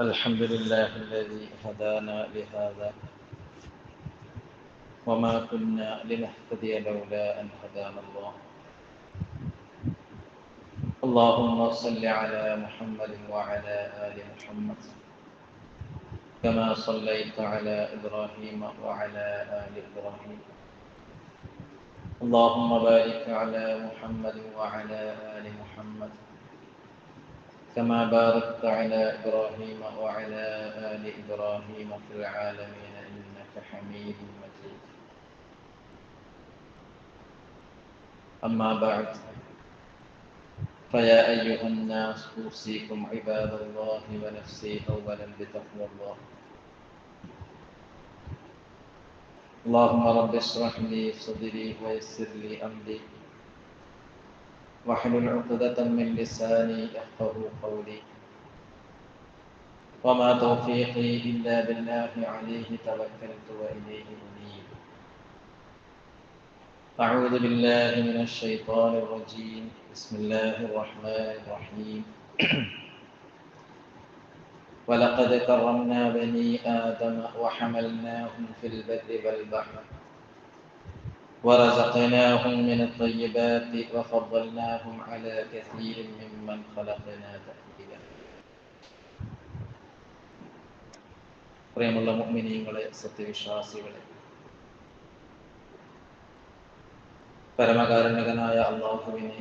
الحمد لله الذي هدانا لهذا وما كنا لنهتدي لولا أن هدانا الله. اللهم صل على محمد وعلى آل محمد كما صليت على إبراهيم وعلى آل إبراهيم. اللهم بارك على محمد وعلى آل محمد كما باركت على إبراهيم وعلى آل إبراهيم في العالمين إنك حميد مجيد. أما بعد فيا أيها الناس أوصيكم عباد الله ونفسي أولا بتقوى الله. اللهم رب اشرح لي صدري ويسر لي أمري. واحلل عقدة من لساني يفقه قولي. وما توفيقي إلا بالله عليه توكلت وإليه أنيب أعوذ بالله من الشيطان الرجيم. بسم الله الرحمن الرحيم. ولقد كرمنا بني آدم وحملناهم في البر والبحر. ورزقناهم من الطيبات وفضلناهم على كثير ممن خلقنا تفضيلا പ്രിയമുള്ള മുഅ്മിനീങ്ങളെ സത്യവിശ്വാസികളെ പരമകാരുണികനായ അള്ളാഹുവിനെ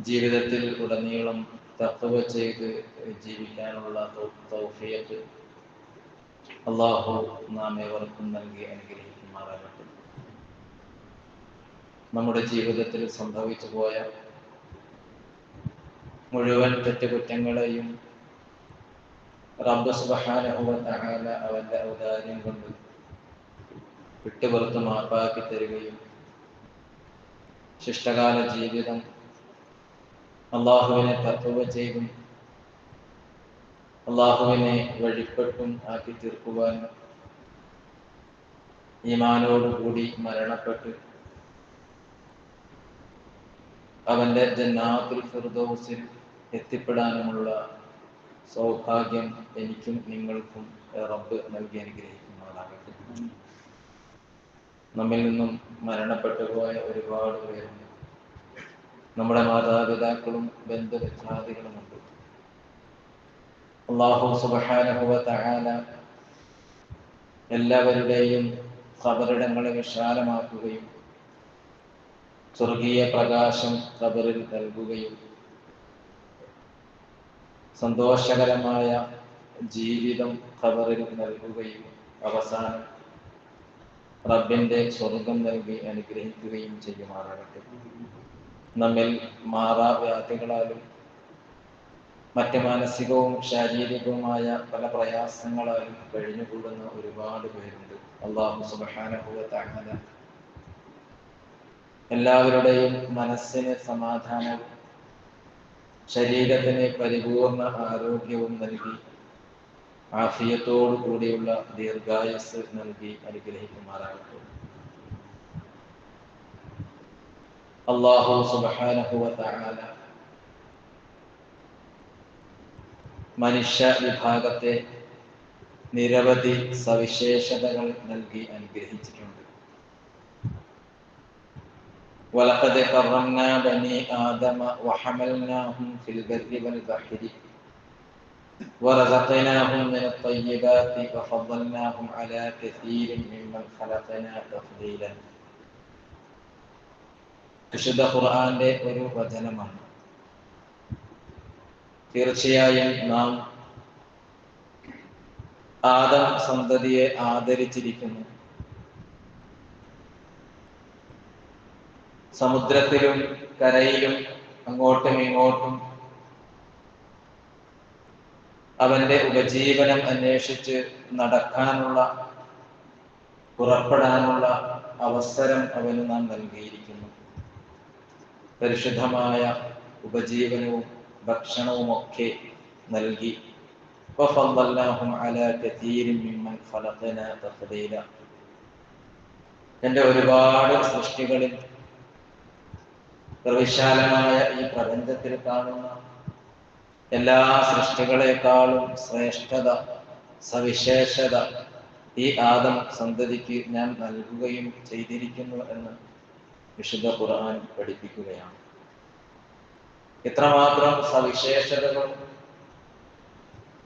ജീവിതത്തിൽ ഉടനീളം തത്വ ചെയ്ത് ജീവിക്കാനുള്ള തൗഫിയത്ത് അള്ളാഹു നാം ഏവർക്കും നൽകി അനുഗ്രഹിക്കുമാറാകട്ടെ നമ്മുടെ ജീവിതത്തിൽ സംഭവിച്ചു പോയ മുഴുവൻ തെറ്റുകുറ്റങ്ങളെയും റബ്ബ് അവന്റെ ഔദാര്യം കൊണ്ട് വിട്ടുപുറത്ത് മാപ്പാക്കി തരികയും ശിഷ്ടകാല ജീവിതം അള്ളാഹുവിനെ തത്വ ചെയ്തും അള്ളാഹുവിനെ വഴിപ്പെട്ടും ആക്കി തീർക്കുവാൻ ഈമാനോടുകൂടി മരണപ്പെട്ട്. അവന്റെ ജന്നാത്തുൽ ഫിർദോസിൽ എത്തിപ്പെടാനുമുള്ള സൗഭാഗ്യം എനിക്കും നിങ്ങൾക്കും റബ്ബ് നൽകി അനുഗ്രഹിക്കുന്നതാകട്ടെ നമ്മിൽ നിന്നും മരണപ്പെട്ടു പോയ ഒരുപാട് പേരുണ്ട്. നമ്മുടെ മാതാപിതാക്കളും ബന്ധുമിത്രാദികളുമുണ്ട്. അള്ളാഹു സുബാനുഭവ തആല എല്ലാവരുടെയും ഖബറിടങ്ങളെ വിശാലമാക്കുകയും സ്വർഗീയ പ്രകാശം ഖബറിൽ നൽകുകയും സന്തോഷകരമായ ജീവിതം ഖബറിൽ നൽകുകയും അവസാനം റബ്ബിന്റെ സ്വർഗം നൽകി അനുഗ്രഹിക്കുകയും ചെയ്യുമാറാകട്ടെ. നമ്മിൽ മാറാവ്യാധികളാലും മറ്റ് മാനസികവും ശാരീരികവുമായ പല പ്രയാസങ്ങളാലും കഴിഞ്ഞുകൂടുന്ന ഒരുപാട് പേരുണ്ട്. അള്ളാഹു സുബാനുഭവത്താകുന്നത് എല്ലാവരുടെയും മനസ്സിന് സമാധാനവും ശരീരത്തിന് പരിപൂർണ ആരോഗ്യവും നൽകി ആഫിയത്തോടു കൂടിയുള്ള ദീർഘായുസ് നൽകി അനുഗ്രഹിക്കുമാറാകട്ടെ. അള്ളാഹു സുബാനുഭവത്താകാല മനുഷ്യ വിഭാഗത്തെ നിരവധി സവിശേഷതകൾ നൽകി അനുഗ്രഹിച്ചിട്ടുണ്ട് ولقد كرمنا بني آدم وحملناهم في البر والبحر ورزقناهم من الطيبات وفضلناهم على كثير ممن خلقنا تفضيلا വിശുദ്ധ ഖുർആന്റെ ഒരു വചനമാണ് തീർച്ചയായും നാം ആദം സന്തതിയെ ആദരിച്ചിരിക്കുന്നു. സമുദ്രത്തിലും കരയിലും അങ്ങോട്ടും ഇങ്ങോട്ടും അവന്റെ ഉപജീവനം അന്വേഷിച്ച് നടക്കാനുള്ള പുറപ്പെടാനുള്ള അവസരം അവന് നാം നൽകിയിരിക്കുന്നു. പരിശുദ്ധമായ ഉപജീവനവും ഭക്ഷണവുമൊക്കെ നൽകി وفضلناهم على كثير ممن خلقنا تفضيلا എൻ്റെ ഒരുപാട് സൃഷ്ടികളിൽ വിശാലമായ ഈ പ്രപഞ്ചത്തിൽ കാണുന്ന എല്ലാ സൃഷ്ടികളെക്കാളും ശ്രേഷ്ഠത സവിശേഷത ഈ ആദം സന്തതിക്ക് ഞാൻ നൽകുകയും ചെയ്തിരിക്കുന്നു എന്ന് വിശുദ്ധ ഖുർആൻ പഠിപ്പിക്കുകയാണ് ഇത്രമാത്രം സവിശേഷതകളും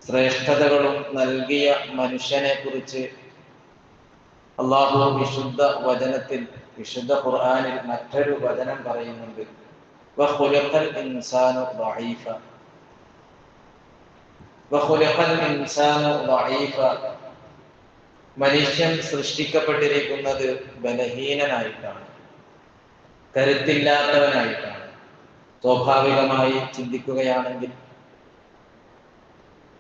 ശ്രേഷ്ഠതകളും നൽകിയ മനുഷ്യനെ കുറിച്ച് അള്ളാഹു വിശുദ്ധ വചനത്തിൽ വിശുദ്ധ ഖുർആാനിൽ മറ്റൊരു വചനം പറയുന്നുണ്ട്. മനുഷ്യൻ സൃഷ്ടിക്കപ്പെട്ടിരിക്കുന്നത് ബലഹീനനായിട്ടാണ് കരുത്തില്ലാത്തവനായിട്ടാണ്. സ്വാഭാവികമായി ചിന്തിക്കുകയാണെങ്കിൽ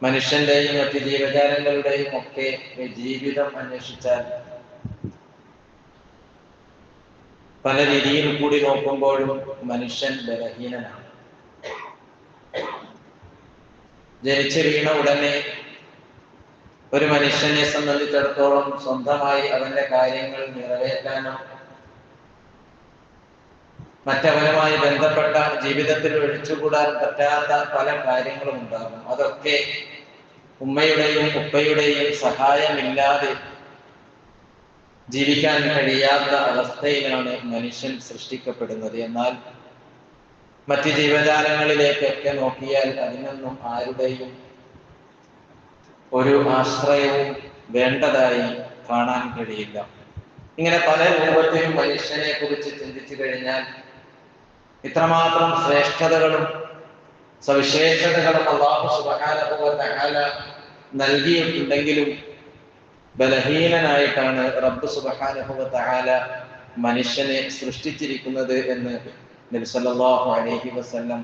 മനുഷ്യന്റെയും മറ്റ് ജീവജാലങ്ങളുടെയും ഒക്കെ ജീവിതം അന്വേഷിച്ചാൽ പല രീതിയിൽ കൂടി നോക്കുമ്പോഴും മനുഷ്യൻ ബലഹീനനാണ്. ജനിച്ചു വീണ ഉടനെ ഒരു മനുഷ്യനെ സംബന്ധിച്ചിടത്തോളം സ്വന്തമായി അവന്റെ കാര്യങ്ങൾ നിറവേറ്റാനോ മറ്റവനുമായി ബന്ധപ്പെട്ട ജീവിതത്തിൽ ഒഴിച്ചുകൂടാൻ പറ്റാത്ത പല കാര്യങ്ങളും ഉണ്ടാകും. അതൊക്കെ ഉമ്മയുടെയും ഉപ്പയുടെയും സഹായമില്ലാതെ ജീവിക്കാൻ കഴിയാത്ത അവസ്ഥയിലാണ് മനുഷ്യൻ സൃഷ്ടിക്കപ്പെടുന്നത്. എന്നാൽ മറ്റ് ജീവജാലങ്ങളിലേക്കൊക്കെ നോക്കിയാൽ അതിനൊന്നും ആരുടെയും ഒരു ആശ്രയവും വേണ്ടതായി കാണാൻ കഴിയില്ല. ഇങ്ങനെ പല രൂപത്തിലും മനുഷ്യനെ കുറിച്ച് ചിന്തിച്ചു കഴിഞ്ഞാൽ ഇത്രമാത്രം ശ്രേഷ്ഠതകളും സവിശേഷതകളും അള്ളാഹു സുബാന നൽകിയിട്ടുണ്ടെങ്കിലും ബലഹീനനായിട്ടാണ് റബ്ബ് സുബഹാനഹുവ തആല മനുഷ്യനെ സൃഷ്ടിച്ചിരിക്കുന്നത് എന്ന് നബി അലഹി അലൈഹി വസല്ലം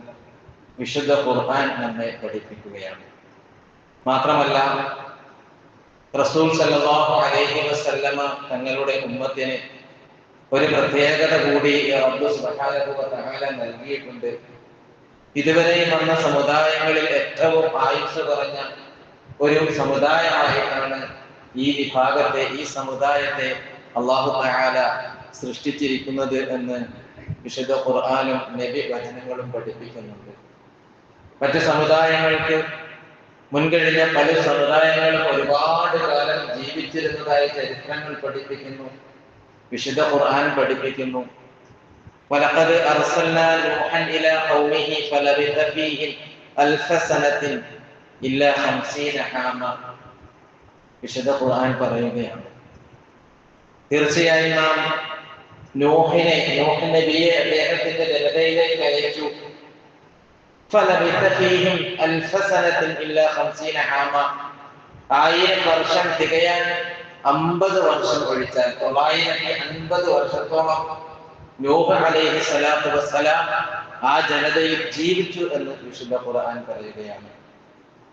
വിശുദ്ധ ഖുർആൻ നമ്മെ പഠിപ്പിക്കുകയാണ്. മാത്രമല്ല റസൂൽ സല്ലാഹു അലഹി വസ്ല്ലമ തങ്ങളുടെ ഉമ്മത്തിന് ഒരു പ്രത്യേകത കൂടി നൽകിയിട്ടുണ്ട്. ഇതുവരെ വന്ന സമുദായങ്ങളിൽ ഏറ്റവും ആയുസ് കുറഞ്ഞ ഒരു സമുദായമായിട്ടാണ് ഈ വിഭാഗത്തെ ഈ സമുദായത്തെ അള്ളാഹു തആല സൃഷ്ടിച്ചിരിക്കുന്നത് എന്ന് വിശുദ്ധ ഖുർആാനും നബി വചനങ്ങളും പഠിപ്പിക്കുന്നുണ്ട്. മറ്റ് സമുദായങ്ങൾക്ക് മുൻകഴിഞ്ഞ പല സമുദായങ്ങളും ഒരുപാട് കാലം ജീവിച്ചിരുന്നതായി ചരിത്രങ്ങൾ പഠിപ്പിക്കുന്നു. വിശുദ്ധ ഖുർആൻ പഠിപ്പിക്കുന്നു ولقد أرسلنا نوحا إلى قومه فلبث فيهم ألف سنة إلا خمسين عاما വിശുദ്ധ ഖുർആൻ പറയുകയാണ് തീർച്ചയായും നാം നോഹിനെ നോഹ് നബിയെ അദ്ദേഹത്തിന്റെ ജനതയിലേക്ക് അയച്ചു فلبث فيهم ألف سنة إلا خمسين عاما ആയിരം വർഷം തികയാൻ അമ്പത് വർഷം ഒഴിച്ചാൽ തൊള്ളായിരത്തി അൻപത് വർഷത്തോളം നോഹ അലൈഹി സ്വലാത്തു വസ്സലാം ആ ജനതയിൽ ജീവിച്ചു എന്ന് വിശുദ്ധ ഖുർആൻ പറയുകയാണ്.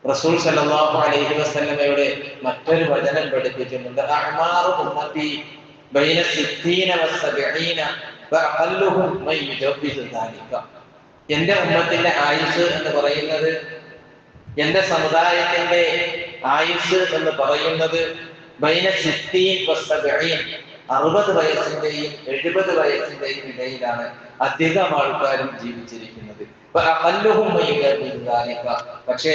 റസൂൽ സല്ലല്ലാഹു അലൈഹി വസല്ലമയുടെ മറ്റൊരു വചനം പഠിപ്പിക്കുന്നുണ്ട്. അഹ്മാറു ഉമ്മത്തി ബൈന സിത്തീന വസബഈന വഅഖല്ലുഹും മൻ യുജബ്ബിസു ദാലിക. എന്റെ ഉമ്മത്തിന്റെ ആയുസ് എന്ന് പറയുന്നത് എന്റെ സമുദായത്തിന്റെ ആയുസ് എന്ന് പറയുന്നത് ബൈന അറുപത് വയസ്സിന്റെയും എഴുപത് വയസ്സിന്റെയും ഇടയിലാണ് അധികം ആൾക്കാരും ജീവിച്ചിരിക്കുന്നത്. പക്ഷേ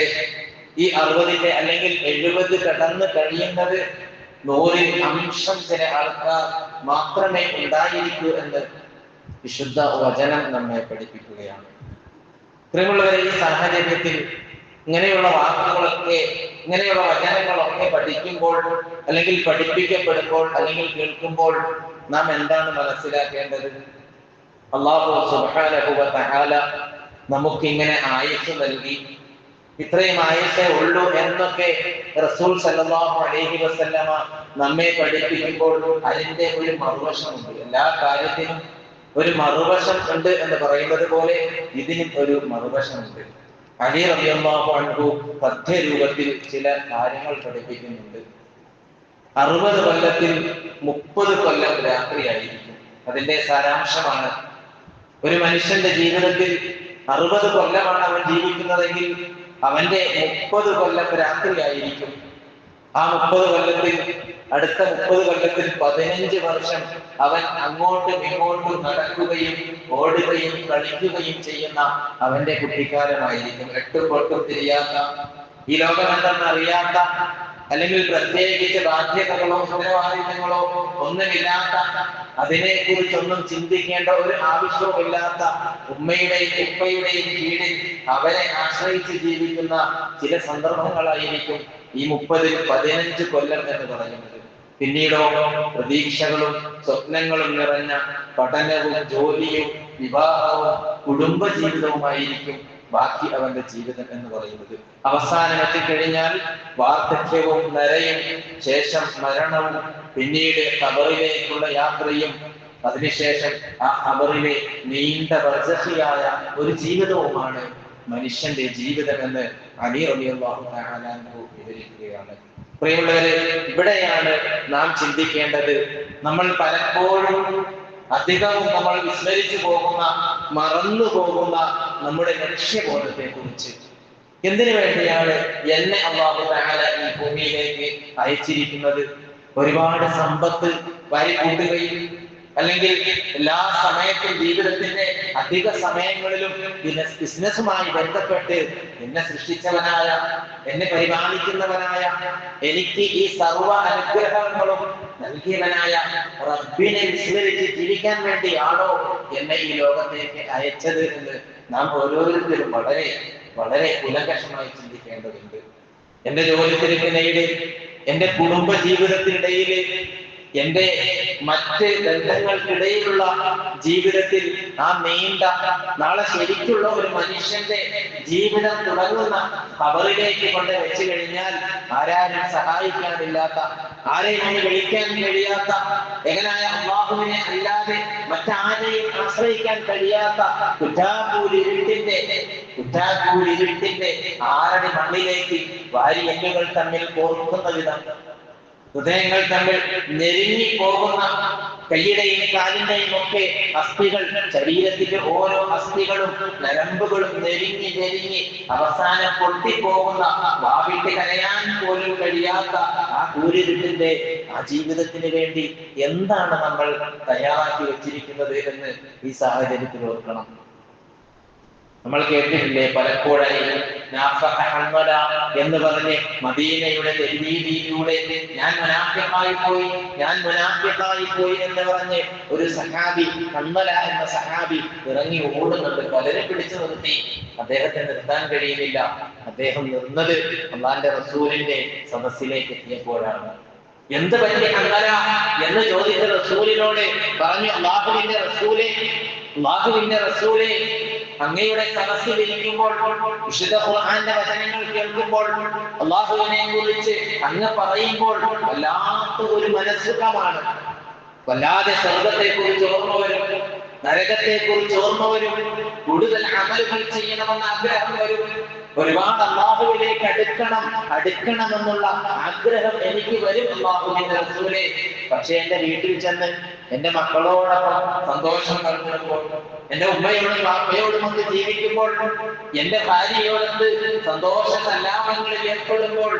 ഈ അറുപതിന്റെ അല്ലെങ്കിൽ എഴുപത് കടന്ന് കഴിയുന്നത് നൂറിൽ അംശം ചില ആൾക്കാർ മാത്രമേ ഉണ്ടായിരിക്കൂ എന്ന് വിശുദ്ധ വചനം നമ്മെ പഠിപ്പിക്കുകയാണ്. പ്രിയമുള്ളവരെ ഈ സാഹചര്യത്തിൽ ഇങ്ങനെയുള്ള വാക്കുകളൊക്കെ ഇങ്ങനെയുള്ള വചനങ്ങളൊക്കെ പഠിക്കുമ്പോൾ അല്ലെങ്കിൽ പഠിപ്പിക്കപ്പെടുമ്പോൾ അല്ലെങ്കിൽ കേൾക്കുമ്പോൾ നാം എന്താണ് മനസ്സിലാക്കേണ്ടത്? അള്ളാഹു സുബ്ഹാനഹു വ തആല നമുക്ക് ഇങ്ങനെ ആയുസ് നൽകി. ഇത്രയും ആയുസേ ഉള്ളൂ എന്നൊക്കെ റസൂൽ സല്ലല്ലാഹു അലൈഹി വസല്ലമ നമ്മെ പഠിപ്പിക്കുമ്പോൾ അതിന്റെ ഒരു മറുവശമുണ്ട്. എല്ലാ കാര്യത്തിനും ഒരു മറുവശം ഉണ്ട് എന്ന് പറയുന്നത് പോലെ ഇതിനും ഒരു മറുവശമുണ്ട്. അലി റളിയല്ലാഹു അൻഹു പദ്യരൂപത്തിൽ ചില കാര്യങ്ങൾ പഠിപ്പിക്കുന്നുണ്ട്. അറുപത് കൊല്ലത്തിൽ മുപ്പത് കൊല്ലം രാത്രിയായിരിക്കും. അതിന്റെ സാരാംശമാണ് ഒരു മനുഷ്യന്റെ ജീവിതത്തിൽ അറുപത് കൊല്ലമാണ് അവൻ ജീവിക്കുന്നതെങ്കിൽ അവന്റെ മുപ്പത് കൊല്ലം രാത്രിയായിരിക്കും. ആ മുപ്പത് കൊല്ലത്തിൽ അടുത്ത മുപ്പത് കൊല്ലത്തിൽ പതിനഞ്ച് വർഷം അവൻ അങ്ങോട്ടും ഇങ്ങോട്ടും നടക്കുകയും ഓടുകയും കളിക്കുകയും ചെയ്യുന്ന അവന്റെ കുട്ടിക്കാലമായിരിക്കും. എട്ടും പൊട്ടും തിരിയാത്ത ഈ ലോകം എന്തെന്ന് അറിയാത്ത അല്ലെങ്കിൽ പ്രത്യേകിച്ച് ബാധ്യതകളോ ഉത്തരവാദിത്തങ്ങളോ ഒന്നുമില്ലാത്ത അതിനെ കുറിച്ചൊന്നും ചിന്തിക്കേണ്ട ഒരു ആവശ്യവുമില്ലാത്ത ഉമ്മയുടെയും ഉപ്പയുടെയും കീഴിൽ അവരെ ആശ്രയിച്ച് ജീവിക്കുന്ന ചില സന്ദർഭങ്ങളായിരിക്കും ഈ മുപ്പതിൽ പതിനഞ്ച് കൊല്ലം എന്ന് പറയുന്നത്. പിന്നീടോ പ്രതീക്ഷകളും സ്വപ്നങ്ങളും നിറഞ്ഞ പഠനവും ജോലിയും വിവാഹവും കുടുംബ ജീവിതവുമായിരിക്കും ബാക്കി അവന്റെ ജീവിതം എന്ന് പറയുന്നത്. അവസാനം എത്തിക്കഴിഞ്ഞാൽ വാർദ്ധക്യവും നരയും ശേഷം മരണവും പിന്നീട് കബറിലേക്കുള്ള യാത്രയും അതിനുശേഷം ആ കബറിലെ നീണ്ട വർജഹിയായ ഒരു ജീവിതവുമാണ് മനുഷ്യന്റെ ജീവിതം എന്ന് അലി റബിയാഹു വിവരിക്കുകയാണ് പ്രിയമുള്ളവരെ ഇവിടെയാണ് നാം ചിന്തിക്കേണ്ടത്. നമ്മൾ പലപ്പോഴും അധികവും നമ്മൾ വിസ്മരിച്ചു പോകുന്ന മറന്നു പോകുന്ന നമ്മുടെ ലക്ഷ്യബോധത്തെ കുറിച്ച് എന്തിനു വേണ്ടിയാണ് എന്നെ അള്ളാഹു താല ഈ ഭൂമിയിലേക്ക് അയച്ചിരിക്കുന്നത്? ഒരുപാട് സമ്പത്ത് വാരിക്കൂട്ടുകയും അല്ലെങ്കിൽ എല്ലാ സമയത്തും ജീവിതത്തിന്റെ അധിക സമയങ്ങളിലും ബിസിനസ്സുമായി ബന്ധപ്പെട്ട് എന്നെ സൃഷ്ടിച്ചവനായ എന്നെ പരിപാലിക്കുന്നവനായ എനിക്ക് ഈ സർവ അനുഗ്രഹങ്ങളും നൽകിയവനായ റബ്ബിനെ വിസ്മരിച്ച് ജീവിക്കാൻ വേണ്ടിയാണോ എന്നെ ഈ ലോകത്തേക്ക് അയച്ചത് എന്ന് നാം ഓരോരുത്തരും വളരെ വളരെ കുലകഷമായി ചിന്തിക്കേണ്ടതുണ്ട്. എന്റെ ജോലി തിരക്കിനിടയിൽ എന്റെ കുടുംബ ജീവിതത്തിനിടയിൽ എന്റെ മറ്റ് ബന്ധങ്ങൾക്കിടയിലുള്ള ജീവിതത്തിൽ ആ നീണ്ട നാളെ ശരിക്കുള്ള ഒരു മനുഷ്യന്റെ ജീവിതം തുടങ്ങുന്ന കബറിലേക്ക് കൊണ്ട് വെച്ചു കഴിഞ്ഞാൽ ആരാരും സഹായിക്കാനില്ലാത്ത ആരെയും വിളിക്കാൻ കഴിയാത്ത എങ്ങനായ അള്ളാഹുവിനെ അല്ലാതെ മറ്റാരെയും ആശ്രയിക്കാൻ കഴിയാത്ത കുറ്റാപൂരിരുട്ടിന്റെ കുറ്റാപൂരിരുട്ടിന്റെ ആറടി മണ്ണിലേക്ക് വാരി എല്ലുകൾ തമ്മിൽ കോർക്കുന്ന വിധം ഹൃദയങ്ങൾ തമ്മിൽ പോകുന്ന കൈയുടെയും കാലിന്റെയും ഒക്കെ അസ്ഥികൾ ശരീരത്തിന്റെ ഓരോ അസ്ഥികളും നരമ്പുകളും ഞെരുങ്ങി ഞെരുങ്ങി അവസാനം പൊട്ടിപ്പോകുന്ന വാവിട്ട് കരയാൻ പോലും കഴിയാത്ത ആ കൂരിരുട്ടിന്റെ ആ ജീവിതത്തിന് വേണ്ടി എന്താണ് നമ്മൾ തയ്യാറാക്കി വെച്ചിരിക്കുന്നത് എന്ന് ഈ സാഹചര്യത്തിൽ ഓർക്കണം. നമ്മൾ കേട്ടിട്ടില്ലേ പലപ്പോഴായി എന്ന് പറഞ്ഞ് മദീനയുടെ തെരുവീതിയിലൂടെ ഞാൻ മുനാഫിഖായി പോയി ഞാൻ മുനാഫിഖായി പോയി എന്ന് പറഞ്ഞ് ഒരു സഹാബി കണ്ണല എന്ന സഹാബി ഇറങ്ങി ഓടുന്നുണ്ട് പലരെ പിടിച്ചു നിർത്തി. അദ്ദേഹത്തെ നിർത്താൻ കഴിയുന്നില്ല. അദ്ദേഹം നിന്നത് അള്ളാന്റെ റസൂലിന്റെ സദസ്സിലേക്ക് എത്തിയപ്പോഴാണ്. എന്ത് പറ്റി കണ്ണല എന്ന് ചോദിച്ച റസൂലിനോട് പറഞ്ഞു അള്ളാഹുവിന്റെ റസൂലെ അള്ളാഹുവിന്റെ റസൂലെ അങ്ങയുടെ സദസ്സിൽ ഇരിക്കുമ്പോൾ വിശുദ്ധ ഖുർആന്റെ വചനങ്ങൾ കേൾക്കുമ്പോൾ അള്ളാഹുവിനെ കുറിച്ച് അങ്ങ് പറയുമ്പോൾ വല്ലാത്ത ഒരു മനസ്സുഖമാണ്. വല്ലാതെ സ്വർഗത്തെ കുറിച്ച് ഓർമ്മ വരും നരകത്തെ കുറിച്ച് ഓർമ്മ വരും കൂടുതൽ അമലുകൾ ചെയ്യണമെന്ന് ആഗ്രഹം വരും. ഒരുപാട് അള്ളാഹുവിലേക്ക് അടുക്കണം അടുക്കണം എന്നുള്ള ആഗ്രഹം എനിക്ക് വരും അള്ളാഹുവിന്റെ റസൂലെ. പക്ഷെ എന്റെ വീട്ടിൽ ചെന്ന് എന്റെ മക്കളോടൊപ്പം സന്തോഷം നൽകുമ്പോൾ എന്റെ ഉമ്മയോടും അമ്മയോടും ഒക്കെ ജീവിക്കുമ്പോൾ എന്റെ ഭാര്യയോടൊത്ത് സന്തോഷ സല്ലാപങ്ങളിൽ ഏർപ്പെടുമ്പോൾ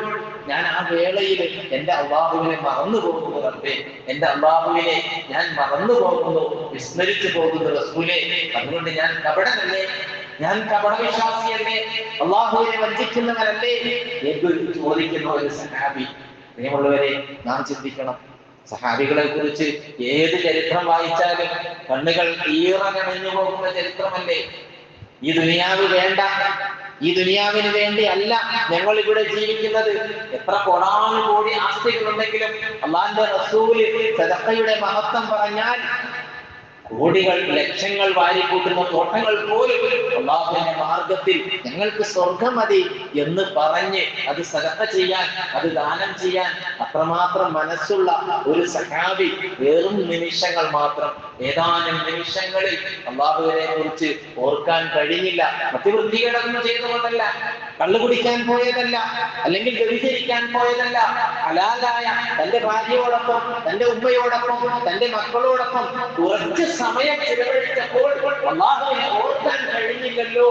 ഞാൻ ആ വേളയിൽ എന്റെ അള്ളാഹുവിനെ മറന്നു പോകുന്നു റബ്ബേ. എന്റെ അള്ളാഹുവിനെ ഞാൻ മറന്നു പോകുന്നു വിസ്മരിച്ചു പോകുന്നു റസൂലെ. അതുകൊണ്ട് ഞാൻ കപടനല്ലേ ഞാൻ കപടവിശ്വാസിയല്ലേ അള്ളാഹുവിനെ വഞ്ചിക്കുന്നവനല്ലേ എന്ന് ചോദിക്കുന്ന ഒരു സഹാബി. പ്രിയമുള്ളവരെ നാം ചിന്തിക്കണം. സഹാബികളെ കുറിച്ച് ഏത് ചരിത്രം വായിച്ചാലും കണ്ണുകൾ ഈറകണഞ്ഞു പോകുന്ന ചരിത്രമല്ലേ? ഈ ദുനിയാവ് വേണ്ട. ഈ ദുനിയാവിന് വേണ്ടി അല്ല ഞങ്ങൾ ഇവിടെ ജീവിക്കുന്നത്. എത്ര കോടാനു കോടി ആസ്തികളുണ്ടെങ്കിലും അള്ളാന്റെ റസൂൽ സദക്കയുടെ മഹത്വം പറഞ്ഞാൽ കോടികൾ ലക്ഷങ്ങൾ വാരിക്കൂട്ടുന്ന തോട്ടങ്ങൾ പോലും അള്ളാഹുവിന്റെ മാർഗത്തിൽ ഞങ്ങൾക്ക് സ്വർഗം മതി എന്ന് പറഞ്ഞ് അത് സഹത ചെയ്യാൻ അത് ദാനം ചെയ്യാൻ അത്രമാത്രം മനസ്സുള്ള ഒരു സഹാബി വെറും നിമിഷങ്ങൾ മാത്രം ഏതാനും നിമിഷങ്ങളിൽ അള്ളാഹുവിനെ കുറിച്ച് ഓർക്കാൻ കഴിഞ്ഞില്ല മറ്റു വൃത്തികേടൊന്നും ചെയ്തുകൊണ്ടല്ല. കള്ളു കുടിക്കാൻ പോയതല്ല. അല്ലെങ്കിൽ വ്യഭിചരിക്കാൻ പോയതല്ല. ഹലാലായ തന്റെ ഭാര്യയോടൊപ്പം തന്റെ ഉമ്മയോടൊപ്പം തന്റെ മക്കളോടൊപ്പം കുറച്ച് സമയം ചിലവഴിച്ചപ്പോൾ അള്ളാഹുവിനെ ഓർക്കാൻ കഴിഞ്ഞില്ലല്ലോ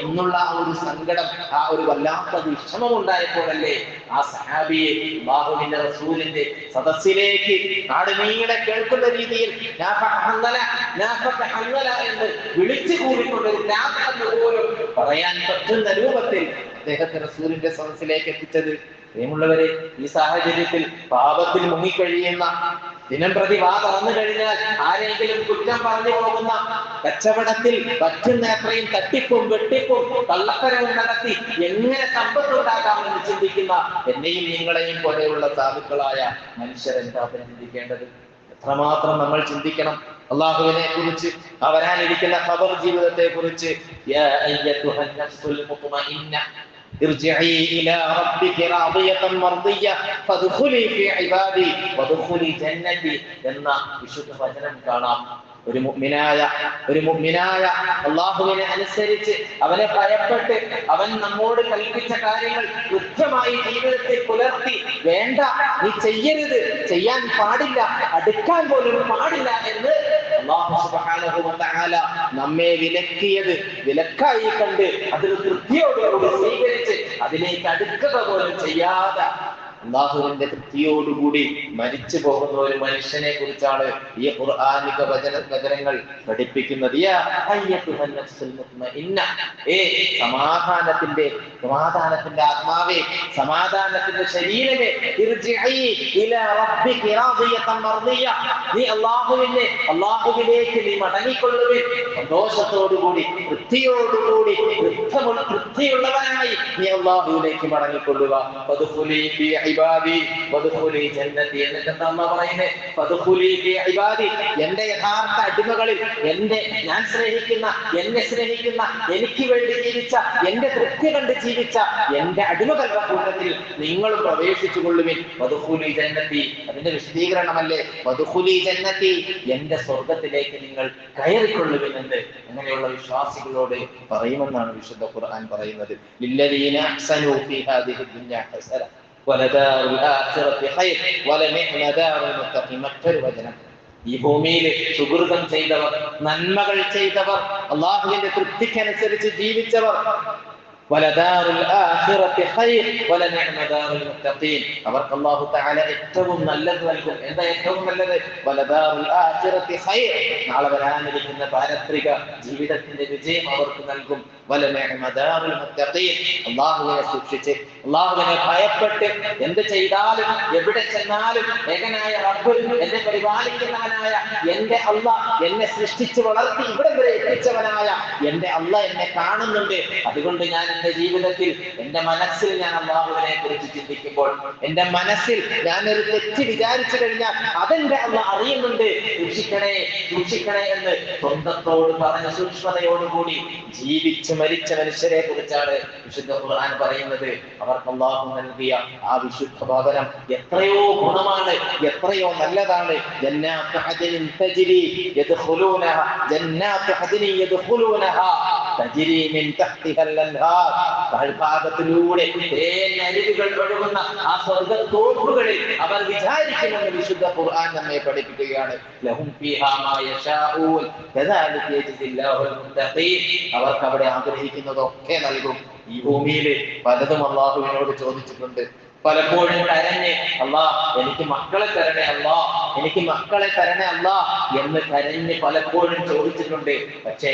എന്നുള്ള ആ ഒരു സങ്കടം ആ ഒരു വല്ലാത്ത വിഷമം ഉണ്ടായപ്പോഴല്ലേ ആ സഹാബിയെ ബാഹുവിന്റെ റസൂലിന്റെ സദസ്സിലേക്ക് നാട് നീളെ കേൾക്കുന്ന രീതിയിൽ എന്ന് വിളിച്ചു കൂടിക്കൊണ്ട് ഒരു പോലും പറയാൻ പറ്റുന്ന രൂപത്തിൽ അദ്ദേഹത്തെ റസൂലിന്റെ സദസ്സിലേക്ക് എത്തിച്ചത് പ്രിയമുള്ളവരെ ഈ സാഹചര്യത്തിൽ പാപത്തിൽ മുങ്ങിക്കഴിയുന്ന ദിനം പ്രതി വാ തുറന്നു കഴിഞ്ഞാൽ ആരെങ്കിലും കുറ്റം പറഞ്ഞു പോകുന്ന കച്ചവടത്തിൽ പറ്റുന്ന അത്രയും തട്ടിപ്പും വെട്ടിപ്പും കള്ളത്തരവും നടത്തി എങ്ങനെ സമ്പത്ത് ഉണ്ടാക്കാമെന്ന് ചിന്തിക്കുന്ന എന്നെയും നിങ്ങളെയും പോലെയുള്ള സാധുക്കളായ മനുഷ്യരെന്താ ചിന്തിക്കേണ്ടത്? എത്രമാത്രം നമ്മൾ ചിന്തിക്കണം? അള്ളാഹുവിനെ കുറിച്ച് അവരാനിരിക്കുന്ന ഖബർ ജീവിതത്തെ കുറിച്ച് ارجعي إلى ربك راضية مرضية فادخلي في عبادي وادخلي جنتي എന്ന വിശുദ്ധ വചനം കാണാം ഒരു മുഅ്മിനായ ഒരു മുഅ്മിനായ അള്ളാഹുവിനെ അനുസരിച്ച് അവനെ ഭയപ്പെട്ട് അവൻ നമ്മോട് കൽപ്പിച്ച കാര്യങ്ങൾ കൃത്യമായി ജീവിതത്തിൽ പുലർത്തി വേണ്ട നീ ചെയ്യരുത് ചെയ്യാൻ പാടില്ല അടുക്കാൻ പോലും പാടില്ല എന്ന് അല്ലാഹു സുബ്ഹാനഹു വ തആല നമ്മെ വിലക്കിയത് വിലക്കായി കണ്ട് അതിൽ തൃപ്തിയോടുകൂടി സ്വീകരിച്ച് അതിലേക്ക് അടുക്കുക പോലും ചെയ്യാതെ അള്ളാഹുവിന്റെ തൃപ്തിയോടുകൂടി മരിച്ചു പോകുന്ന ഒരു മനുഷ്യനെ കുറിച്ചാണ് ഈ ഖുർആാനിക വചന വചനങ്ങൾ പഠിപ്പിക്കുന്നത്. ഏ സമാധാനത്തിന്റെ സമാധാനത്തിന്റെ ആത്മാവേ സമാധാനത്തിന്റെ ശരീരമേ. നീ അള്ളാഹുവിനെ അള്ളാഹുവിലേക്ക് നീ മടങ്ങിക്കൊള്ളുവിൻ സന്തോഷത്തോടുകൂടി തൃപ്തിയോടുകൂടി തൃപ്തിയുള്ളവനായി നീ അള്ളാഹുവിലേക്ക് മടങ്ങിക്കൊള്ളുക ഇബാദി ജന്നതി ഇബാദി. യഥാർത്ഥ അടിമകളിൽ എന്റെ ഞാൻ സ്നേഹിക്കുന്ന എന്നെ സ്നേഹിക്കുന്ന എനിക്ക് വേണ്ടി ജീവിച്ച എന്റെ തൃപ്തി കണ്ട് ജീവിച്ച എന്റെ അടിമകളുടെ കൂട്ടത്തിൽ നിങ്ങൾ പ്രവേശിച്ചു കൊള്ളുവിൻ വധുഹുലി ജന്നത്തി. അതിന്റെ വിശദീകരണമല്ലേ? വധുഹുലി ജന്നത്തി. എന്റെ സ്വർഗത്തിലേക്ക് നിങ്ങൾ കയറിക്കൊള്ളുവിൻ എന്ന് അങ്ങനെയുള്ള വിശ്വാസികളോട് പറയുമെന്നാണ് വിശുദ്ധ ഖുർആൻ പറയുന്നത്. ലില്ലദീന അഹ്സനൂ ഫീ ഹാദിഹി ദുനിയ ഹസന. മറ്റൊരു വചനം. ഈ ഭൂമിയിൽ സുഹൃതം ചെയ്തവർ നന്മകൾ ചെയ്തവർ അള്ളാഹുവിന്റെ തൃപ്തിക്കനുസരിച്ച് ജീവിച്ചവർ വലദാറുൽ ആഖിറത്തി ഖൈർ അവർക്ക് അല്ലാഹു തആല ഏറ്റവും നല്ലത് നൽകും. എന്താ ഏറ്റവും നല്ലത്? വലദാറുൽ ആഖിറത്തി ഖൈർ. നാളെ വരാനിരിക്കുന്ന പാരത്രിക ജീവിതത്തിന്റെ വിജയം അവർക്ക് നൽകും. അല്ലാഹുവിനെ സൂക്ഷിച്ച് അള്ളാഹുവിനെ ഭയപ്പെട്ട് എന്ത് ചെയ്താലും എവിടെ ചെന്നാലും ഏകനായ റബ്ബ് എന്നെ പരിപാലിക്കുന്നവനായ എന്റെ അള്ള എന്നെ സൃഷ്ടിച്ചു വളർത്തി ഇവിടെ വരെ എത്തിച്ചവനായ എന്റെ അള്ള എന്നെ കാണുന്നുണ്ട്. അതുകൊണ്ട് ഞാൻ എന്റെ ജീവിതത്തിൽ എന്റെ മനസ്സിൽ ഞാൻ അള്ളാഹുവിനെ കുറിച്ച് ചിന്തിക്കുമ്പോൾ എന്റെ മനസ്സിൽ ഞാൻ ഒരു തെറ്റ് വിചാരിച്ചു കഴിഞ്ഞാൽ അതെന്റെ അള്ള അറിയുന്നുണ്ട്. സൂക്ഷിക്കണേ സൂക്ഷിക്കണേ എന്ന് സ്വന്തത്തോട് പറഞ്ഞ സൂക്ഷ്മതയോടുകൂടി ജീവിച്ചു മരിച്ച മനുഷ്യരെ കുറിച്ചാണ് വിശുദ്ധ ഖുർആൻ പറയുന്നത്. അവർക്ക് അള്ളാഹു നൽകിയ ആ വിശുദ്ധ ഭവനം എത്രയോ ഗുണമാണ് എത്രയോ നല്ലതാണ്. ജന്നാത്ത് അദ്നിൻ തജ്രി യദ്ഖുലൂനഹ ജന്നാത്ത് അദ്നിൻ യദ്ഖുലൂനഹ. താഴ്ഭാഗത്തിലൂടെ തേനരുവികൾ ഒഴുകുന്ന ആ സ്വർഗത്തോപ്പുകളിൽ അവർ വിചാരിക്കുമെന്ന് വിശുദ്ധ ഖുർആൻ നമ്മെ പഠിപ്പിക്കുകയാണ്. ലഹും അവർക്ക് അവിടെ ആഗ്രഹിക്കുന്നതൊക്കെ നൽകും. ഈ ഭൂമിയിൽ പലതും അള്ളാഹുവിനോട് ചോദിച്ചിട്ടുണ്ട്. പലപ്പോഴും കരഞ്ഞ് അല്ലാ എനിക്ക് മക്കളെ തരണേ അല്ലാ എനിക്ക് മക്കളെ തരണേ അല്ലാ എന്ന് കരഞ്ഞ് പലപ്പോഴും ചോദിച്ചിട്ടുണ്ട് പക്ഷേ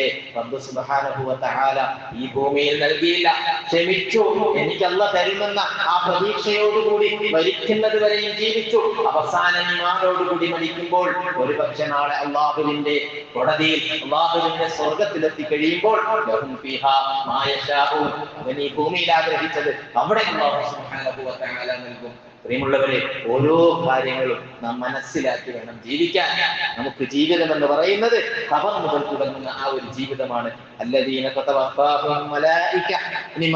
തആല ഈ ഭൂമിയിൽ നൽകിയില്ല ക്ഷമിച്ചു എനിക്ക് തരുമെന്ന ആ പ്രതീക്ഷയോടുകൂടി മരിക്കുന്നത് വരെയും ജീവിച്ചു അവസാനം ഇമാനോടുകൂടി മരിക്കുമ്പോൾ ഒരു പക്ഷെ നാളെ അള്ളാഹുവിന്റെ കോടതിയിൽ അള്ളാഹുവിന്റെ സ്വർഗത്തിലെത്തി കഴിയുമ്പോൾ. അവൻ ഈ ഭൂമിയിൽ ആഗ്രഹിച്ചത് അവിടെ അള്ളാഹു സുബ്ഹാനഹു വ നൽകും പ്രിയമുള്ളവരെ ഓരോ കാര്യങ്ങളും നാം മനസ്സിലാക്കി വേണം ജീവിക്കാൻ. നമുക്ക് ജീവിതം എന്ന് പറയുന്നത് കവർ മുതൽ തുടങ്ങുന്ന ആ ഒരു ജീവിതമാണ്. ഇനി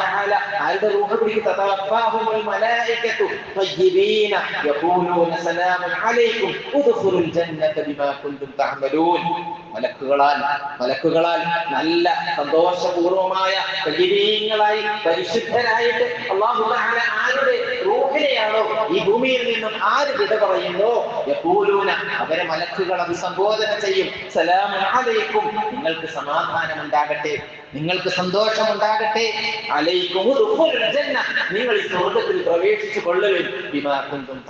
തആല ആരുടെ റൂഹ് പിടിക്കും? അലൈക്കും മലക്കുകളാൽ മലക്കുകളാൽ നല്ല സന്തോഷപൂർവമായ തയ്യിബീങ്ങളായി പരിശുദ്ധരായിട്ട് അള്ളാഹു ആരുടെ റൂഹിനെയാണോ ഈ ഭൂമിയിൽ നിന്നും ആര് വിട പറയുന്നോ? എപ്പോലൂന അവരെ മലക്കുകൾ അഭിസംബോധന ചെയ്യും. സലാമുൻ അലൈക്കും. നിങ്ങൾക്ക് സമാധാനം ഉണ്ടാകട്ടെ നിങ്ങൾക്ക് സന്തോഷമുണ്ടാകട്ടെ. അലൈക്കും അലയിക്കും ജന്ന. നിങ്ങൾ ഈ സ്വർഗത്തിൽ പ്രവേശിച്ചു കൊള്ളുവിൻ. ബിമാ കുന്തും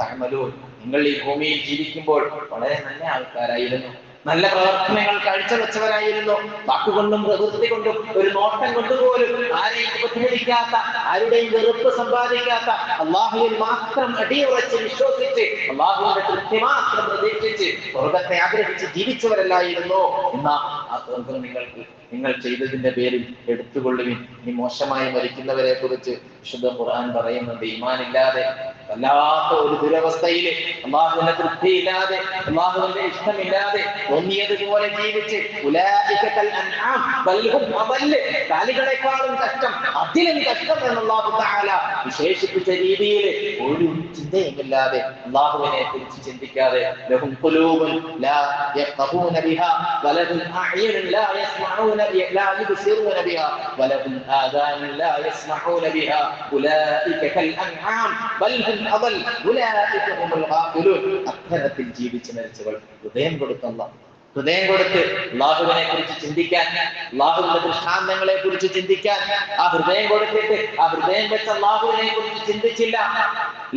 നിങ്ങൾ ഈ ഭൂമിയിൽ ജീവിക്കുമ്പോൾ വളരെ നല്ല ആൾക്കാരായിരുന്നു. നല്ല പ്രവർത്തനങ്ങൾ കാഴ്ചവെച്ചവരായിരുന്നു വാക്കുകൊണ്ടും പ്രവൃത്തി കൊണ്ടും ഒരു നോട്ടം കൊണ്ടുപോലും ആരെയും ഉപദ്രവിക്കാത്ത ആരുടെയും വെറുപ്പ് സമ്പാദിക്കാത്ത അള്ളാഹുവിൽ മാത്രം അടിയുറച്ച് വിശ്വസിച്ച് അള്ളാഹുവിന്റെ തൃപ്തി മാത്രം പ്രതീക്ഷിച്ച് സ്വർഗത്തെ ആഗ്രഹിച്ച് ജീവിച്ചവരല്ലായിരുന്നോ. എന്ന ആ സ്വർഗം നിങ്ങൾക്ക് നിങ്ങൾ ചെയ്തതിന്റെ പേരിൽ എടുത്തുകൊള്ളുവിൻ ഈ മോശമായി മരിക്കുന്നവരെ കുറിച്ച് വിശുദ്ധ ഖുർആൻ പറയുന്നുണ്ട് ഈമാനില്ലാതെ വല്ലാത്ത ഒരു ദുരവസ്ഥയിൽ അള്ളാഹുവിന്റെ തൃപ്തിയില്ലാതെ അള്ളാഹുവിന്റെ ഇഷ്ടമില്ലാതെ തോന്നിയതുപോലെ ജീവിച്ച്. കാലികളെക്കാളും കഷ്ടം അതിലും കഷ്ടം എന്ന് അള്ളാഹു തആല വിശേഷിപ്പിച്ച രീതിയിൽ ഒരു ചിന്തയുമില്ലാതെ അള്ളാഹുവിനെ കുറിച്ച് ചിന്തിക്കാതെ ലഹും ലാ ബിഹാ വലഹും ലാ ബിഹാ لا يبصرون بها ولهم آذان لا يسمعون بها. أولئك കൽ بل هم أضل. أولئك هم الغافلون. അത്തരത്തിൽ ജീവിച്ച് മരിച്ചവൾ ഹൃദയം കൊടുത്തല്ല ഹൃദയം കൊടുത്ത് അള്ളാഹുവിനെ കുറിച്ച് ചിന്തിക്കാൻ അള്ളാഹുവിന്റെ ദൃഷ്ടാന്തങ്ങളെ കുറിച്ച് ചിന്തിക്കാൻ ആ ഹൃദയം കൊടുത്തിട്ട് ആ ഹൃദയം വെച്ച അള്ളാഹുവിനെ കുറിച്ച് ചിന്തിച്ചില്ല.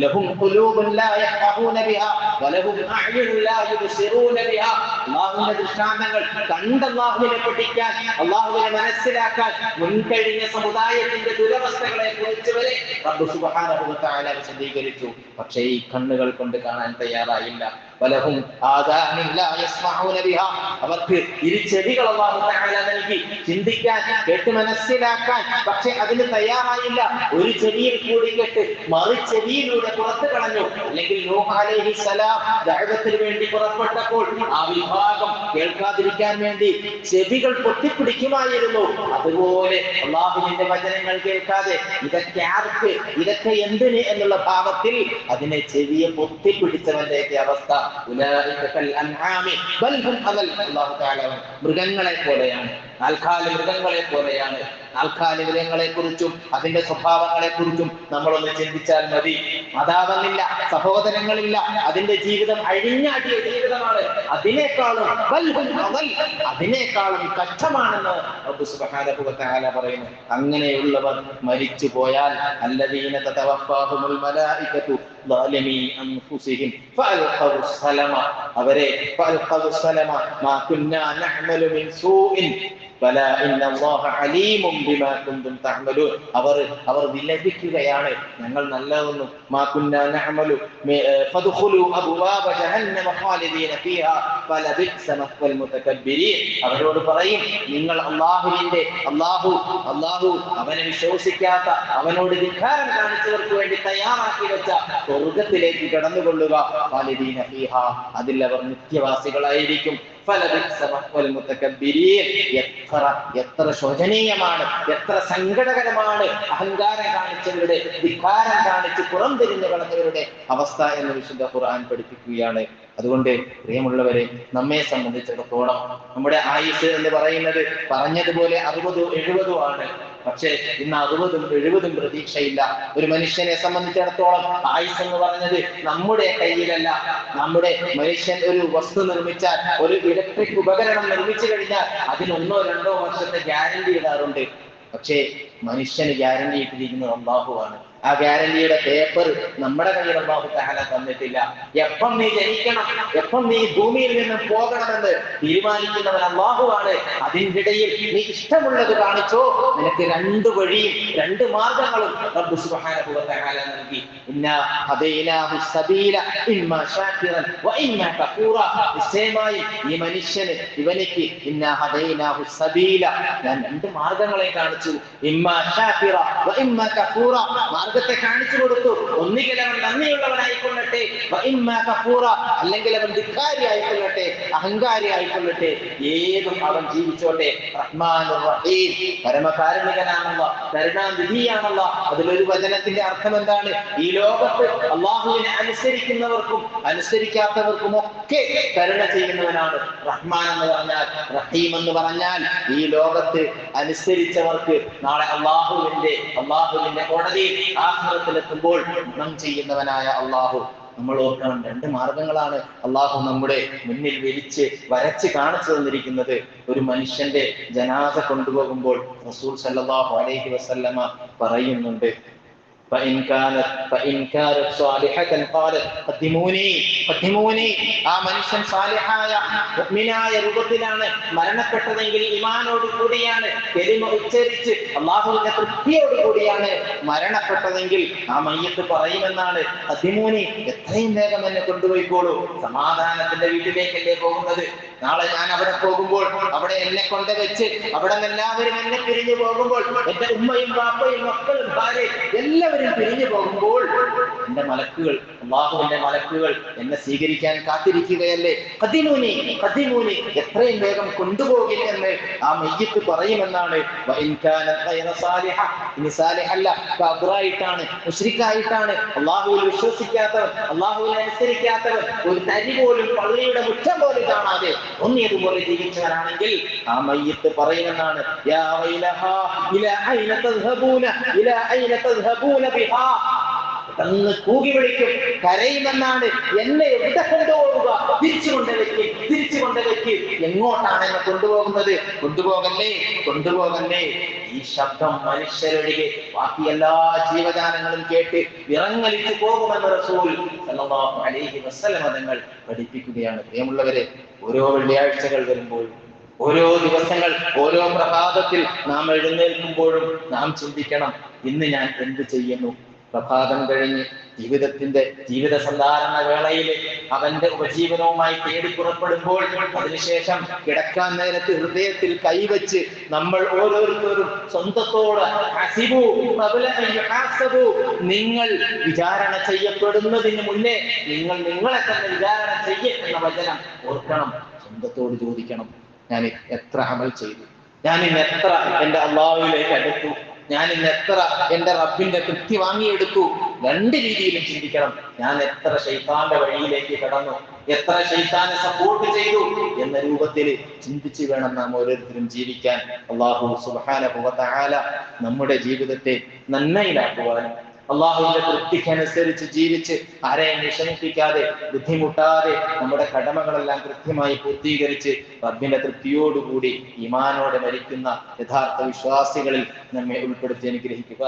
ലഹും ഖുലൂബുൻ ലാ യഫ്ഖഹൂന ബിഹാ വലഹും അഅ്യുൻ ലാ യുബ്സിറൂന ബിഹാ. അള്ളാഹുവിന്റെ ദൃഷ്ടാന്തങ്ങൾ കണ്ട് അള്ളാഹുവിനെ പഠിക്കാൻ അള്ളാഹുവിനെ മനസ്സിലാക്കാൻ മുൻകഴിഞ്ഞ സമുദായത്തിന്റെ ദുരവസ്ഥകളെ കുറിച്ച് വരെ റബ്ബ് സുബ്ഹാനഹു വ തആല വിശദീകരിച്ചു. പക്ഷേ ഈ കണ്ണുകൾ കൊണ്ട് കാണാൻ തയ്യാറായില്ല. വലഹും ആദാനിൻ ലാ യസ്മഊന ബിഹാ. അവർക്ക് ഇരു ചെവികൾ അല്ലാഹു തആല നൽകി ചിന്തിക്കാൻ കേട്ട് മനസ്സിലാക്കാൻ പക്ഷേ അതിന് തയ്യാറായില്ല. ഒരു ചെവിയിൽ കൂടി കേട്ട് മറു ചെവിയിലൂടെ പുറത്തു കളഞ്ഞു. അല്ലെങ്കിൽ നൂഹ് സലാം വേണ്ടി പുറപ്പെട്ടപ്പോൾ ആ വിഭാഗം കേൾക്കാതിരിക്കാൻ വേണ്ടി ചെവികൾ പൊട്ടിപ്പിടിക്കുമായിരുന്നു. അതുപോലെ അള്ളാഹുവിന്റെ വചനങ്ങൾ കേൾക്കാതെ ഇതൊക്കെ ആർക്ക് ഇതൊക്കെ എന്തിന് എന്നുള്ള ഭാവത്തിൽ അതിനെ ചെവിയെ പൊത്തിപ്പിടിച്ചവന്റെ അവസ്ഥ. മൃഗങ്ങളെ പോലെയാണ്. നാൽക്കാലി മൃഗങ്ങളെ പോലെയാണ് നാൽക്കാലി മൃഗങ്ങളെ കുറിച്ചും അതിന്റെ സ്വഭാവങ്ങളെ കുറിച്ചും നമ്മളൊന്ന് ചിന്തിച്ചാൽ മതി മാതാവെന്നില്ല സഹോദരങ്ങളില്ല അതിന്റെ ജീവിതം അഴിഞ്ഞാട്ടിയ ജീവിതമാണ് അതിനേക്കാളും ബൽ ഹും അദൽ. അതിനേക്കാളും കഷ്ടമാണെന്ന് റബ്ബ് സുബ്ഹാനഹു വ തആല പറയുന്നു അങ്ങനെയുള്ളവർ മരിച്ചു പോയാൽ അല്ലദീന തതവഫാഹുമുൽ മലായികതു ظالمي أنفسهم فألقوا السلام അവരെ فألقوا السلام ما كنا نعمل من سوء അവർ അവർ വിലപിക്കുകയാണ്. ഞങ്ങൾ നല്ലതൊന്നും അവരോട് പറയും നിങ്ങൾ അള്ളാഹുവിന്റെ അള്ളാഹു അള്ളാഹു അവനെ വിശ്വസിക്കാത്ത അവനോട് വിഖാരം കാണിച്ചവർക്ക് വേണ്ടി തയ്യാറാക്കി വെച്ച സ്വർഗത്തിലേക്ക് കടന്നുകൊള്ളുക. അതിൽ അവർ നിത്യവാസികളായിരിക്കും. എത്ര എത്ര ശോചനീയമാണ് എത്ര സങ്കടകരമാണ് അഹങ്കാരം കാണിച്ചവരുടെ ധിക്കാരം കാണിച്ച് പുറം തിരിഞ്ഞു കളഞ്ഞവരുടെ അവസ്ഥ എന്ന് വിശുദ്ധ ഖുർആൻ പഠിപ്പിക്കുകയാണ്. അതുകൊണ്ട് പ്രിയമുള്ളവരെ നമ്മെ സംബന്ധിച്ചിടത്തോളം നമ്മുടെ ആയുസ് എന്ന് പറയുന്നത് പറഞ്ഞതുപോലെ അറുപതോ എഴുപതോ ആണ്. പക്ഷേ ഇന്ന് അറുപതും എഴുപതും പ്രതീക്ഷയില്ല. ഒരു മനുഷ്യനെ സംബന്ധിച്ചിടത്തോളം ആയുസ് എന്ന് പറഞ്ഞത് നമ്മുടെ കയ്യിലല്ല. നമ്മുടെ മനുഷ്യൻ ഒരു വസ്തു നിർമ്മിച്ചാൽ ഒരു ഇലക്ട്രിക് ഉപകരണം നിർമ്മിച്ചു കഴിഞ്ഞാൽ അതിന് ഒന്നോ രണ്ടോ വർഷത്തെ ഗ്യാരണ്ടി ഇടാറുണ്ട്. പക്ഷേ മനുഷ്യന് ഗ്യാരണ്ടി ഇട്ടിരിക്കുന്നത് അള്ളാഹുവാണ്. ആ ഗ്യാരണ്ടിയുടെ പേപ്പർ നമ്മുടെ കയ്യിൽ അള്ളാഹു താല തന്നിട്ടില്ല. എപ്പം നീ ജനിക്കണം? എപ്പം നീ ഭൂമിയിൽ നിന്ന് പോകണമെന്ന് തീരുമാനിക്കുന്നവൻ അള്ളാഹുവാണ്. അതിന്റെ ഇടയിൽ നീ ഇഷ്ടമുള്ളത് കാണിച്ചോ? നിനക്ക് രണ്ട് വഴിയും രണ്ട് മാർഗങ്ങളും റബ്ബ് സുബ്ഹാനഹു വ തആല നൽകി. ഇന്നാ ഹദൈനാഹു സബീല ഇമ്മാ ശാകിറൻ വ ഇമ്മ കഫൂറ. നിശ്ചയമായി ഈ മനുഷ്യന് ഇവനിക്ക് ഇന്നാ ഹദൈനാഹു സബീല. ഞാൻ രണ്ട് മാർഗങ്ങളെ കാണിച്ചു. ഇമ്മ വ ഇമ്മ കഫൂറ. മാർഗത്തെ കാണിച്ചു കൊടുത്തു. ഒന്നുകിൽ അവൻ നന്ദിയുള്ളവനായിക്കൊള്ളട്ടെ അല്ലെങ്കിൽ അവൻ ധിക്കാരി ആയിക്കൊള്ളട്ടെ അഹങ്കാരി ആയിക്കൊള്ളട്ടെ ഏതും അവൻ ജീവിച്ചോട്ടെ. റഹ്മാനുർ റഹീം പരമകാരുണികനാണല്ലോ കരുണാനിധിയാണല്ലോ. അതിലൊരു വചനത്തിന്റെ അർത്ഥം എന്താണ് ഈ ലോകത്ത് അള്ളാഹുവിനെ അനുസരിക്കുന്നവർക്കും അനുസരിക്കാത്തവർക്കും ഒക്കെ കരുണ ചെയ്യുന്നവനാണ് റഹ്മാൻ എന്ന് പറഞ്ഞാൽ. റഹീം എന്ന് പറഞ്ഞാൽ ഈ ലോകത്ത് അനുസരിച്ചവർക്ക് നാളെ അള്ളാഹുവിന്റെ അള്ളാഹുവിന്റെ കോടതിയിൽ ആഹ്ലത്തിലെത്തുമ്പോൾ ഗുണം ചെയ്യുന്നവനായ അള്ളാഹു. നമ്മൾ ഓർക്കണം രണ്ട് മാർഗങ്ങളാണ് അള്ളാഹു നമ്മുടെ മുന്നിൽ വിരിച്ച് വരച്ച് കാണിച്ചു തന്നിരിക്കുന്നത്. ഒരു മനുഷ്യന്റെ ജനാസ കൊണ്ടുപോകുമ്പോൾ റസൂൽ സല്ലല്ലാഹു അലൈഹി വസല്ലമ പറയുന്നുണ്ട് فإن كانت فإن كانت صالحة قالت قدموني قدموني ആ മനുഷ്യൻ സാലിഹായ മുഅ്മിനായ രൂപത്തിലാണ് മരണപ്പെട്ടതെങ്കിൽ ഇമാനോട് കൂടിയാണ് കെലിമ ഉച്ചരിച്ച് അള്ളാഹുവിന്റെ തൃപ്തിയോട് കൂടിയാണ് മരണപ്പെട്ടതെങ്കിൽ ആ മയ്യത്ത് പറയുമെന്നാണ് അതിമൂനി എത്രയും വേഗം എന്നെ കൊണ്ടുപോയിക്കോളൂ സമാധാനത്തിന്റെ വീട്ടിലേക്കല്ലേ പോകുന്നത് നാളെ ഞാൻ അവിടെ പോകുമ്പോൾ അവിടെ എന്നെ കൊണ്ട് വെച്ച് അവിടെ എല്ലാവരും എന്നെ പിരിഞ്ഞു പോകുമ്പോൾ എന്റെ ഉമ്മയും പാപ്പയും മക്കളും ഭാര്യയും എല്ലാവരും പിരിഞ്ഞു പോകുമ്പോൾ എന്റെ മലക്കുകൾ അള്ളാഹുവിന്റെ മലക്കുകൾ എന്നെ സ്വീകരിക്കാൻ കാത്തിരിക്കുകയല്ലേ? പതിമൂനി പതിമൂനി എത്രയും വേഗം കൊണ്ടുപോകില്ല എന്ന് ആ മയ്യത്ത് പറയുമെന്നാണ്. ായിട്ടാണ് മുഷ്രിക്കായിട്ടാണ് സാലിഹല്ല കാഫിറായിട്ടാണ് മുശ്രിക്കായിട്ടാണ്. അള്ളാഹുവിൽ വിശ്വസിക്കാത്തവൻ അള്ളാഹുവിനെ അനുസരിക്കാത്തവൻ ഒരു തരി പോലും പള്ളിയുടെ മുറ്റം പോലും കാണാതെ ഒന്നിയതുപോലെ ജീവിച്ചവനാണെങ്കിൽ ആ മയ്യത്ത് പറയുമെന്നാണ്. യാ ഇല ഐന ഇല ഐന ബിഹാ. എന്ന് കൂകി വിളിക്കും. കരയുമെന്നാണ് എന്നെ എവിടെ കൊണ്ടുപോകുക തിരിച്ചു കൊണ്ടുവയ്ക്ക് തിരിച്ചു കൊണ്ടുവയ്ക്ക് എങ്ങോട്ടാണ് എന്നെ കൊണ്ടുപോകുന്നത്? കൊണ്ടുപോകല്ലേ കൊണ്ടുപോകല്ലേ. ഈ ശബ്ദം മനുഷ്യരൊഴികെ ബാക്കി എല്ലാ ജീവജാലങ്ങളും കേട്ട് വിറങ്ങലിച്ചു പോകുമെന്ന റസൂൽ അലൈഹി വസല്ലമ തങ്ങൾ പഠിപ്പിക്കുകയാണ്. പ്രിയമുള്ളവരെ ഓരോ വെള്ളിയാഴ്ചകൾ വരുമ്പോൾ ഓരോ ദിവസങ്ങൾ ഓരോ പ്രഭാതത്തിൽ നാം എഴുന്നേൽക്കുമ്പോഴും നാം ചിന്തിക്കണം ഇന്ന് ഞാൻ എന്ത് ചെയ്യുന്നു? പ്രഭാതം കഴിഞ്ഞ് ജീവിതത്തിന്റെ ജീവിത സന്ധാരണ വേളയിൽ അവന്റെ ഉപജീവനവുമായി തേടി പുറപ്പെടുമ്പോൾ അതിനുശേഷം കിടക്കാൻ നേരത്ത് ഹൃദയത്തിൽ കൈവച്ച് നമ്മൾ ഓരോരുത്തരും സ്വന്തത്തോട് നിങ്ങൾ വിചാരണ ചെയ്യപ്പെടുന്നതിന് മുന്നേ നിങ്ങൾ നിങ്ങളെ തന്നെ വിചാരണ ചെയ്യെന്ന വചനം ഓർക്കണം സ്വന്തത്തോട് ചോദിക്കണം. ഞാൻ എത്ര അമൽ ചെയ്തു? ഞാൻ ഇന്ന് എത്ര എന്റെ അള്ളാഹുവിലേക്ക് അടുത്തു? ഞാൻ ഇന്ന് എത്ര എന്റെ റബ്ബിന്റെ തൃപ്തി വാങ്ങിയെടുത്തു? രണ്ട് രീതിയിലും ചിന്തിക്കണം. ഞാൻ എത്ര ശൈത്താന്റെ വഴിയിലേക്ക് കടന്നു? എത്ര ശൈത്താനെ സപ്പോർട്ട് ചെയ്തു? എന്ന രൂപത്തിൽ ചിന്തിച്ചു വേണം നാം ഓരോരുത്തരും ജീവിക്കാൻ. അള്ളാഹു സുബാന നമ്മുടെ ജീവിതത്തെ നന്മയിലാക്കുവാനും അള്ളാഹുവിന്റെ തൃപ്തിക്കനുസരിച്ച് ജീവിച്ച് ആരെയും വിഷമിപ്പിക്കാതെ ബുദ്ധിമുട്ടാതെ നമ്മുടെ കടമകളെല്ലാം കൃത്യമായി പൂർത്തീകരിച്ച് റബ്ബിന്റെ തൃപ്തിയോടുകൂടി ഇമാനോടെ മരിക്കുന്ന യഥാർത്ഥ വിശ്വാസികളിൽ നമ്മെ ഉൾപ്പെടുത്തി അനുഗ്രഹിക്കുക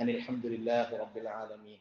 അനിൽ അൽഹംദുലില്ലാഹി റബ്ബിൽ ആലമീൻ.